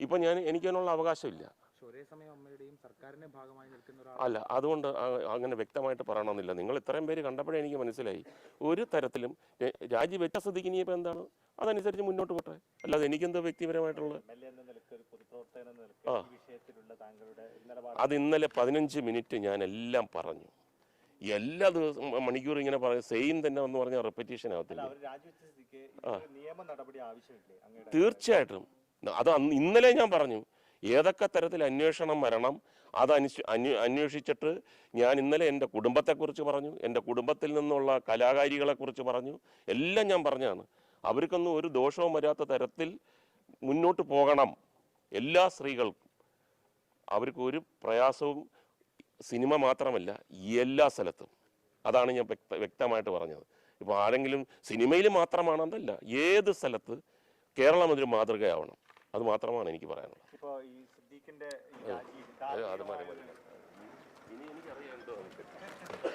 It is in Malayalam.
ഇപ്പം ഞാൻ എനിക്കതിനുള്ള അവകാശമില്ല. പക്ഷെ ഒരേ സമയം സർക്കാരിന്റെ ഭാഗമായി നിൽക്കുന്ന ഒരാൾ അല്ല അതുകൊണ്ട് അങ്ങനെ വ്യക്തമായിട്ട് പറയണമെന്നില്ല. നിങ്ങൾ ഇത്രയും പേര് കണ്ടപ്പോഴേ എനിക്ക് മനസ്സിലായി. ഒരു തരത്തിലും രാജി വെച്ച സ്ഥിതിക്ക് ഇനിയിപ്പോൾ എന്താണ്? അതനുസരിച്ച് മുന്നോട്ട് പോട്ടെ. അല്ലാതെ എനിക്കെന്തോ വ്യക്തിപരമായിട്ടുള്ള ആ. ഈ വിഷയത്തിലുള്ള താങ്കളുടെ നിലപാട്. അത് ഇന്നലെ പതിനഞ്ച് മിനിറ്റ് ഞാൻ എല്ലാം പറഞ്ഞു. എല്ലാ ദിവസവും മണിക്കൂർ ഇങ്ങനെ പറയും സെയിം തന്നെ എന്ന് പറഞ്ഞാൽ റെപ്പറ്റീഷൻ ആവത്തില്ല. തീർച്ചയായിട്ടും. അത് ഇന്നലെ ഞാൻ പറഞ്ഞു. ഏതൊക്കെ തരത്തിൽ അന്വേഷണം വരണം അത് അനു അന്വേ അന്വേഷിച്ചിട്ട് ഞാൻ ഇന്നലെ എന്റെ കുടുംബത്തെക്കുറിച്ച് പറഞ്ഞു എന്റെ കുടുംബത്തിൽ നിന്നുള്ള കലാകാരികളെക്കുറിച്ച് പറഞ്ഞു എല്ലാം ഞാൻ പറഞ്ഞാണ് അവർക്കൊന്നും ഒരു ദോഷവും വരാത്ത തരത്തിൽ മുന്നോട്ട് പോകണം എല്ലാ സ്ത്രീകൾക്കും. അവർക്ക് ഒരു പ്രയാസവും സിനിമ മാത്രമല്ല എല്ലാ സ്ഥലത്തും. അതാണ് ഞാൻ വ്യക്ത വ്യക്തമായിട്ട് പറഞ്ഞത്. ഇപ്പോൾ ആരെങ്കിലും സിനിമയിൽ മാത്രമാണെന്നല്ല ഏത് സ്ഥലത്ത് കേരളം ഒരു മാതൃകയാവണം. അത് മാത്രമാണ് എനിക്ക് പറയാനുള്ളത്. അത് ഈ സിദ്ദീഖിന്റെ അത് അത്